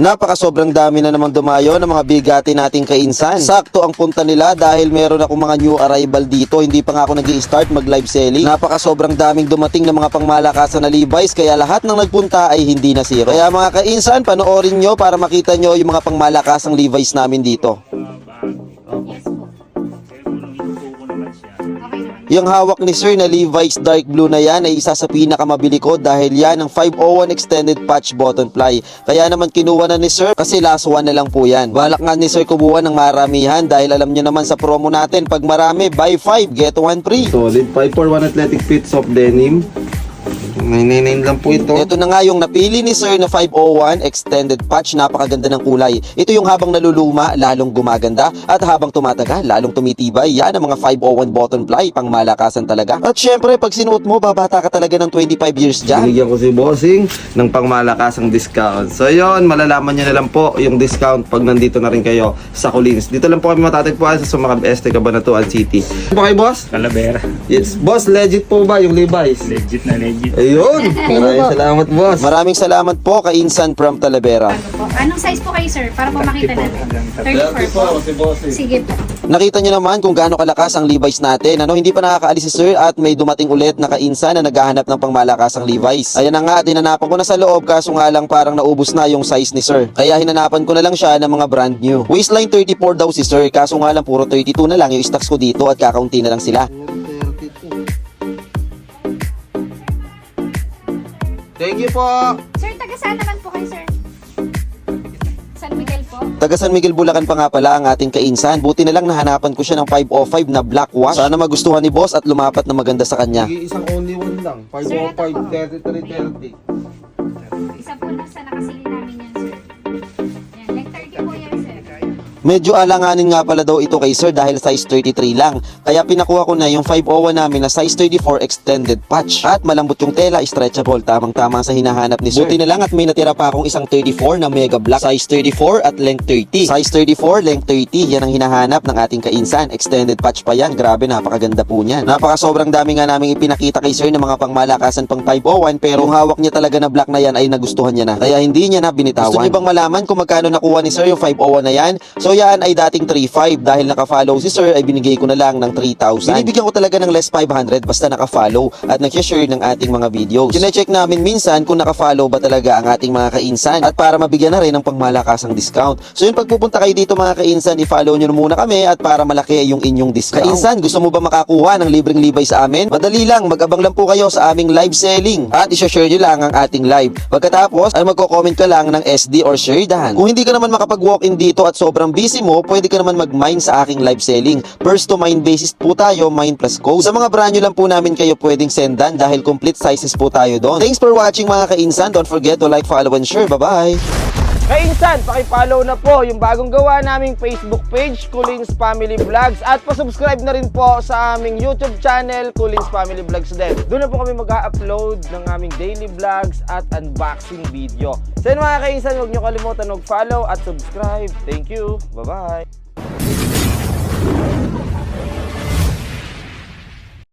Napaka sobrang dami na namang dumayo ng mga bigati nating kainsan. Sakto ang punta nila dahil meron ako mga new arrival dito. Hindi pa nga ako nag start mag live selling. Napaka sobrang daming dumating ng mga pangmalakasan na Levi's kaya lahat ng nagpunta ay hindi na zero. Kaya mga kainsan, panoorin nyo para makita nyo yung mga pangmalakasang Levi's namin dito. Yung hawak ni Sir na Levi's Dark Blue na yan ay isa sa pinakamabili ko dahil yan ang 501 Extended Patch Button Fly. Kaya naman kinuha na ni Sir kasi last one na lang po yan. Balak nga ni Sir kumuha ng maramihan dahil alam nyo naman sa promo natin pag marami, buy 5, get 1 free. Solid 541 athletic fit soft denim. 999 lang po ito. Ito na nga yung napili ni Sir na 501 Extended Patch. Napakaganda ng kulay. Ito yung habang naluluma, lalong gumaganda. At habang tumatagal, lalong tumitibay. Yan ang mga 501 button fly. Pang malakasan talaga. At syempre, pag sinuot mo, babata ka talaga ng 25 years dyan. Binigyan ko si Bossing ng pangmalakasang discount. So yon, malalaman nyo na lang po yung discount pag nandito na rin kayo sa Collins. Dito lang po kami matatagpuan sa Sumakab Este, Cabanatuan City. Ano po kayo, boss? Calavera. Yes, boss, legit po ba yung Levi's? Legit na legit. Ayun! Maraming salamat, boss. Maraming salamat po kay Insan from Talavera. Ano po? Anong size po kayo, sir? Para po makita natin. 34 po. Sige po. Nakita nyo naman kung gaano kalakas ang Levi's natin. Ano, hindi pa nakakaalis si Sir at may dumating ulit na kainsan na naghahanap ng pangmalakasang Levi's. Ayan na nga, dinanapan ko na sa loob kaso nga lang parang naubos na yung size ni Sir. Kaya hinanapan ko na lang siya ng mga brand new. Waistline 34 daw si Sir kaso nga lang puro 32 na lang yung stocks ko dito at kakaunti na lang sila. Thank you po. Sir, taga saan naman po kayo, sir? San Miguel po? Taga San Miguel Bulacan pa nga pala ang ating kainsan. Buti na lang nahanapan ko siya ng 505 na black wash. Sana magustuhan ni boss at lumapat na maganda sa kanya. Sige, isang only one lang. Sir, ito po. 505, 33, 30. Isa po lang sa nakasili namin. Yan, Medyo alanganin nga pala daw ito kay sir dahil size 33 lang. Kaya pinakuha ko na yung 501 namin na size 34 extended patch. At malambot yung tela, stretchable, tamang-tama sa hinahanap ni sir. Buti na lang at may natira pa akong isang 34 na mega black. Size 34 at length 30. Size 34, length 30, yan ang hinahanap ng ating kainsan. Extended patch pa yan, grabe napakaganda po niyan. Napaka sobrang dami nga naming ipinakita kay sir ng mga pangmalakasan pang 501 pero yung hawak niya talaga na black na yan ay nagustuhan niya na. Kaya hindi niya na binitawan. Gusto niyo bang malaman kung magkano nakuha ni sir yung 501 na yan? So yan ay dating 3.5 dahil naka-follow si sir ay binigay ko na lang ng 3,000. Binibigyan ko talaga ng less 500 basta naka-follow at nag-share ng ating mga videos. Kine-check namin minsan kung naka-follow ba talaga ang ating mga kainsan at para mabigyan na rin ng pangmalakasang discount. So yun pagpupunta kayo dito mga kainsan, i-follow nyo na muna kami at para malaki yung inyong discount. Kainsan, gusto mo ba makakuha ng libreng libay sa amin? Madali lang, mag-abang lang po kayo sa aming live selling at i-share nyo lang ang ating live. Pagkatapos ay magko-comment ka lang ng SD or share dahan. Kung hindi ka naman makapag-walk-in dito at sobrang busy mo, pwede ka naman mag-mine sa aking live selling. First to mine basis po tayo, mine plus code. Sa mga brand lang po namin kayo pwedeng sendan dahil complete sizes po tayo doon. Thanks for watching mga kainsan. Don't forget to like, follow, and share. Bye-bye! Kainsan, pakipollow na po yung bagong gawa naming Facebook page, Kulins Family Vlogs. At pasubscribe na rin po sa aming YouTube channel, Kulins Family Vlogs din. Doon na po kami mag-upload ng aming daily vlogs at unboxing video. So yun mga kainsan, huwag nyo kalimutan mag-follow at subscribe. Thank you. Bye-bye.